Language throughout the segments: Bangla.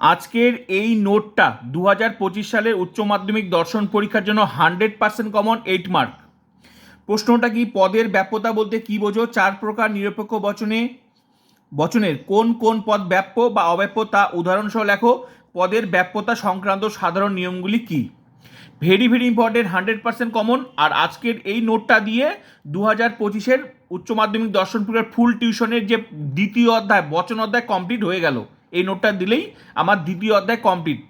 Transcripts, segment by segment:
আজকের এই নোটটা দু হাজার পঁচিশ সালের উচ্চ মাধ্যমিক দর্শন পরীক্ষার জন্য hundred percent common eight mark. প্রশ্নটা কি পদের ব্যাপ্যতা বলতে কি বোঝো? চার প্রকার নিরপেক্ষ বচনে, বচনের কোন কোন পদ ব্যাপ্য বা অব্যাপ্য তা উদাহরণসহ লেখো। পদের ব্যাপ্যতা সংক্রান্ত সাধারণ নিয়মগুলি কি? Very very important, hundred percent common. আর আজকের এই নোটটা দিয়ে দু হাজার পঁচিশের উচ্চ মাধ্যমিক দর্শন ফুল টিউশনের যে দ্বিতীয় অধ্যায়, বচন অধ্যায় কমপ্লিট হয়ে গেল। এই নোটটা দিলেই আমার দ্বিতীয় অধ্যায় কমপ্লিট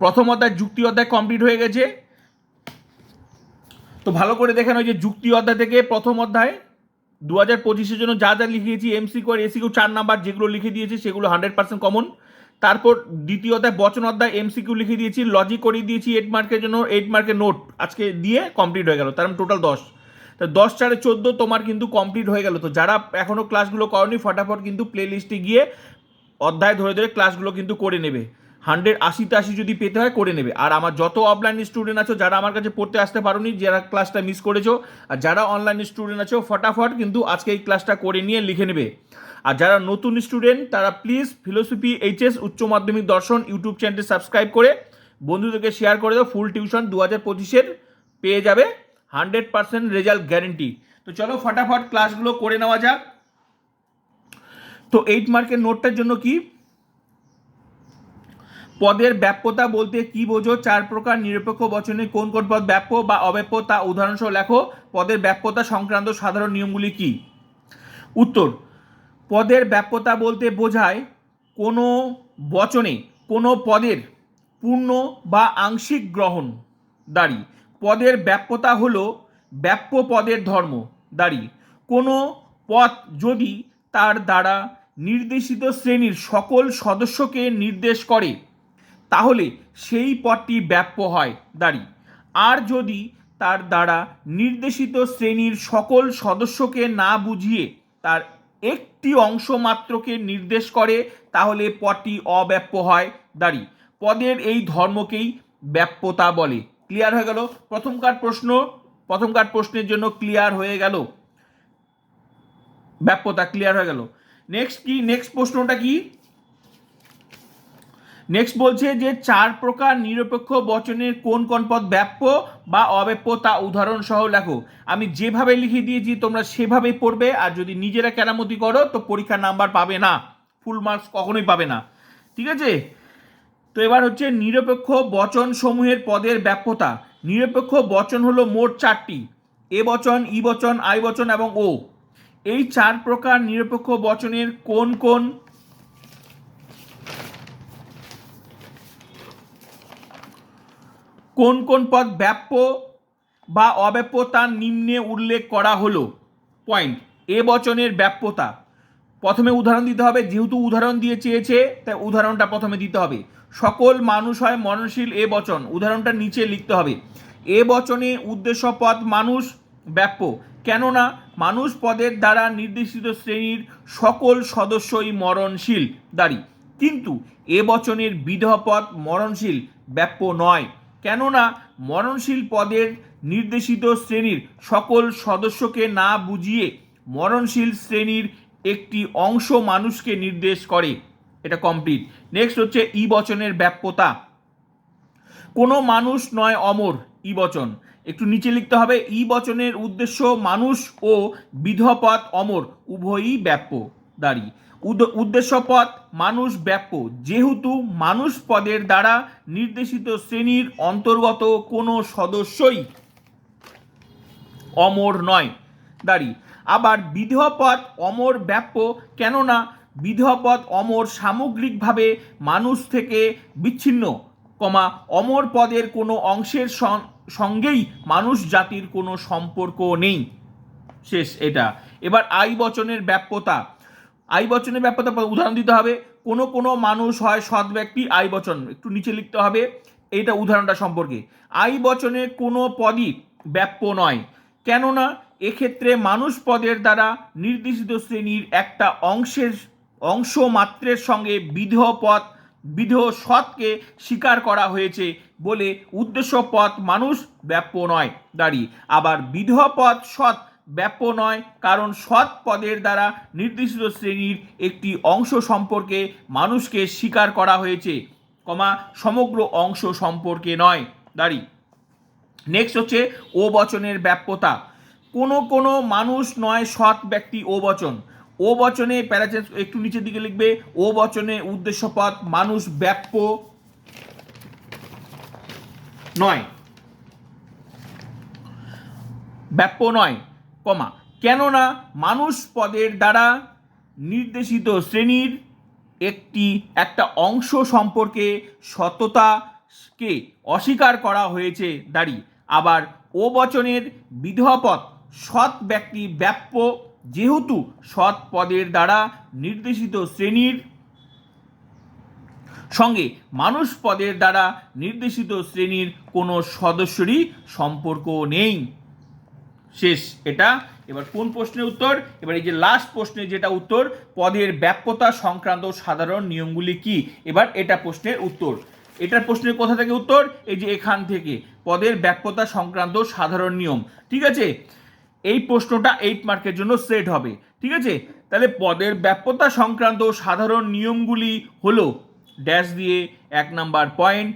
প্রথম অধ্যায় যুক্তি অধ্যায় কমপ্লিট হয়ে গেছে। তো ভালো করে দেখেন ওই যে যুক্তি অধ্যায় থেকে প্রথম অধ্যায় দু হাজার পঁচিশের জন্য যা যা লিখিয়েছি এমসিকিউ আর এসিকিউ চার নাম্বার যেগুলো লিখে দিয়েছি সেগুলো হান্ড্রেড পার্সেন্ট কমন তারপর দ্বিতীয় অধ্যায় বচন অধ্যায় এমসিকিউ লিখে দিয়েছি লজিক করিয়ে দিয়েছি এইট মার্কের জন্য এইট মার্কের নোট আজকে দিয়ে কমপ্লিট হয়ে গেল। তার টোটাল দশ। তা দশ চারে চোদ্দ তোমার কিন্তু কমপ্লিট হয়ে গেল। তো যারা এখনও ক্লাসগুলো করনি, ফটাফট কিন্তু প্লে লিস্টে গিয়ে অধ্যায় ধরে ধরে ক্লাসগুলো কিন্তু করে নেবে। হান্ড্রেড আশিতে আশি যদি পেতে হয় করে নেবে। আর আমার যত অফলাইন স্টুডেন্ট আছো, যারা আমার কাছে পড়তে আসতে পারোনি, যারা ক্লাসটা মিস করেছ, আর যারা অনলাইন স্টুডেন্ট আছো, ফটাফট কিন্তু আজকে এই ক্লাসটা করে নিয়ে লিখে নেবে। আর যারা নতুন স্টুডেন্ট তারা প্লিজ ফিলোসফি এইচএস উচ্চ মাধ্যমিক দর্শন ইউটিউব চ্যানেলটি সাবস্ক্রাইব করে বন্ধুদেরকে শেয়ার করে দাও ফুল টিউশন দু হাজার পঁচিশের পেয়ে যাবে। হান্ড্রেড পার্সেন্ট রেজাল্ট গ্যারেন্টি তো চলো, ফটাফট ক্লাসগুলো করে নেওয়া যাক। তো এইট মার্কের নোটটার জন্য কি? পদের ব্যাপ্যতা বলতে কি বোঝো? চার প্রকার নিরপেক্ষ বচনে কোন কোন পদ ব্যাপ্য বা অব্যাপ্য তা উদাহরণসহ লেখো। পদের ব্যাপ্যতা সংক্রান্ত সাধারণ নিয়মগুলি কি? উত্তর, পদের ব্যাপ্যতা বলতে বোঝায় কোনো বচনে, কোনো পদের পূর্ণ বা আংশিক গ্রহণ দাঁড়ি। পদের ব্যাপ্যতা হলো ব্যাপ্য পদের ধর্ম দাঁড়ি। কোনো পদ যদি তার দ্বারা নির্দেশিত শ্রেণির সকল সদস্যকে নির্দেশ করে। তাহলে সেই পদটি ব্যাপ্য হয়। দাঁড়ি। আর যদি তার দ্বারা নির্দেশিত শ্রেণির সকল সদস্যকে না বুঝিয়ে তার একটি অংশ মাত্রকে নির্দেশ করে, তাহলে পদটি অব্যাপ্য হয়। দাঁড়ি। পদের এই ধর্মকেই ব্যাপ্যতা বলে। ক্লিয়ার হয়ে গেল? প্রথমকার প্রশ্ন। প্রথমকার প্রশ্নের জন্য ক্লিয়ার হয়ে গেল। ব্যাপ্যতা ক্লিয়ার হয়ে গেল। নেক্সট কি? নেক্সট প্রশ্নটা কি? নেক্সট বলছে যে চার প্রকার নিরপেক্ষ বচনের কোন কোন পদ ব্যাপ্য বা অব্যাপ্য তা উদাহরণ সহ লেখো। আমি যেভাবে লিখে দিয়েছি, তোমরা সেভাবেই পড়বে, আর যদি নিজেরা কেরামতি করো, তো পরীক্ষার নাম্বার পাবে না। ফুল মার্কস কখনোই পাবে না। ঠিক আছে? তো এবার হচ্ছে নিরপেক্ষ বচন সমূহের পদের ব্যাপ্যতা। নিরপেক্ষ বচন হলো মোট চারটি। এ বচন, ই বচন, আই বচন এবং ও। এই চার প্রকার নিরপেক্ষ বচনের কোন কোন? কোন কোন পদ ব্যাপ্য বা অব্যাপ্য তার নিম্নে উল্লেখ করা হলো? পয়েন্ট এ বচনের ব্যাপ্যতা। প্রথমে উদাহরণ দিতে হবে, যেহেতু উদাহরণ দিয়ে চেয়েছে, তাই উদাহরণটা প্রথমে দিতে হবে। সকল মানুষ হয় মননশীল এ বচন, উদাহরণটা নিচে লিখতে হবে। এ বচনে উদ্দেশ্য পদ মানুষ ব্যাপ্য। কেননা মানুষ পদের দ্বারা নির্দেশিত শ্রেণির সকল সদস্যই মরণশীল দাঁড়ি। কিন্তু এ বচনের বিধপদ মরণশীল ব্যাপ্য নয়। কেননা মরণশীল পদের নির্দেশিত শ্রেণির সকল সদস্যকে না বুঝিয়ে মরণশীল শ্রেণির একটি অংশ মানুষকে নির্দেশ করে। এটা কমপ্লিট নেক্সট হচ্ছে ই বচনের ব্যাপ্যতা। কোনো মানুষ নয় অমর। ই বচন। একটু নিচে লিখতে হবে, ই বচনের উদ্দেশ্য মানুষ ও বিধপদ অমর, উভয়ই ব্যাপ্য, দাঁড়ি। উদ- উদ্দেশ্য পদ মানুষ ব্যাপ্য, যেহেতু মানুষ পদের দ্বারা নির্দেশিত শ্রেণির অন্তর্গত কোনো সদস্যই অমর নয়, দাঁড়ি। আবার বিধপদ অমর ব্যাপ্য কেননা বিধপদ অমর সামগ্রিকভাবে মানুষ থেকে বিচ্ছিন্ন, কমা অমর পদের কোনো অংশের সঙ্গেই মানুষ জাতির কোনো সম্পর্ক নেই। শেষ এটা। এবার আই বচনের ব্যাপ্যতা। আই বচনের ব্যাপ্যতা উদাহরণ দিতে হবে। কোনো কোনো মানুষ হয় সৎ ব্যক্তি, আই বচন। একটু নিচে লিখতে হবে। এটা উদাহরণটা সম্পর্কে। আই বচনে কোনো পদই ব্যাপ্য নয়। কেননা, এক্ষেত্রে মানুষ পদের দ্বারা নির্দেশিত শ্রেণির একটা অংশের, অংশ মাত্রের সঙ্গে বিধ পদ বিধ সৎকে স্বীকার করা হয়েছে বলে উদ্দেশ্য পথ মানুষ ব্যাপ্য নয়। দাঁড়ি, আবার বিধ পথ সৎ ব্যাপ্য নয় কারণ সৎ পদের দ্বারা নির্দিষ্ট শ্রেণির একটি অংশ সম্পর্কে মানুষকে স্বীকার করা হয়েছে, কমা, সমগ্র অংশ সম্পর্কে নয়। দাঁড়ি নেক্সট হচ্ছে ও বচনের ব্যাপ্যতা। কোনো কোনো মানুষ নয় সৎ ব্যক্তি ও বচন ও বচনে প্যারাচেন্স একটু নিচের দিকে লিখবে, ও বচনে উদ্দেশ্যপদ মানুষ ব্যাপ্য। নয়। ব্যাপ্য নয়, কমা। কেননা মানুষ পদের দ্বারা নির্দেশিত শ্রেণির একটি, একটা অংশ সম্পর্কে সততাকে অস্বীকার করা হয়েছে দাঁড়ি। আবার ও বচনের বিধপদ সৎ ব্যক্তি ব্যাপ্য। যেহেতু সৎ পদের দ্বারা নির্দেশিত শ্রেণির সঙ্গে মানুষ পদের দ্বারা নির্দেশিত শ্রেণির কোনো সদস্যরই সম্পর্ক নেই। শেষ, এটা। এবার কোন প্রশ্নের উত্তর? এবার এই যে লাস্ট প্রশ্নের যেটা উত্তর, পদের ব্যাপ্যতা সংক্রান্ত সাধারণ নিয়মগুলি কি? এবার এটা প্রশ্নের উত্তর। এটার প্রশ্নের কোথা থেকে উত্তর? এই যে এখান থেকে। পদের ব্যাপ্যতা সংক্রান্ত সাধারণ নিয়ম। ঠিক আছে? এই প্রশ্নটা এইট মার্কের জন্য সেট হবে, ঠিক আছে? তাহলে পদের ব্যাপ্যতা সংক্রান্ত সাধারণ নিয়মগুলি হলো ড্যাশ দিয়ে এক নাম্বার পয়েন্ট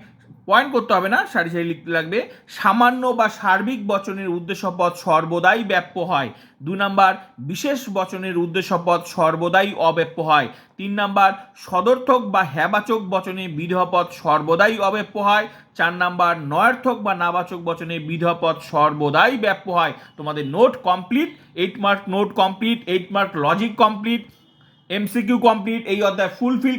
পয়েন্ট করতে হবে না, সারি সারি লিখতে লাগবে। সামান্য বা সার্বিক বচনের উদ্দেশ্যপদ সর্বদাই ব্যাপ্য হয়। দু নাম্বার, বিশেষ বচনের উদ্দেশ্যপদ সর্বদাই অব্যাপ্য হয়। তিন নাম্বার, সদর্থক বা হ্যাবাচক বচনে বিধপদ সর্বদাই অব্যাপ্য হয়। চার নাম্বার, নয়ার্থক বা নাবাচক বচনে বিধপদ সর্বদাই ব্যাপ্য হয়। তোমাদের note complete eight mark note complete eight mark logic complete MCQ complete এই অধ্যায় ফুলফিল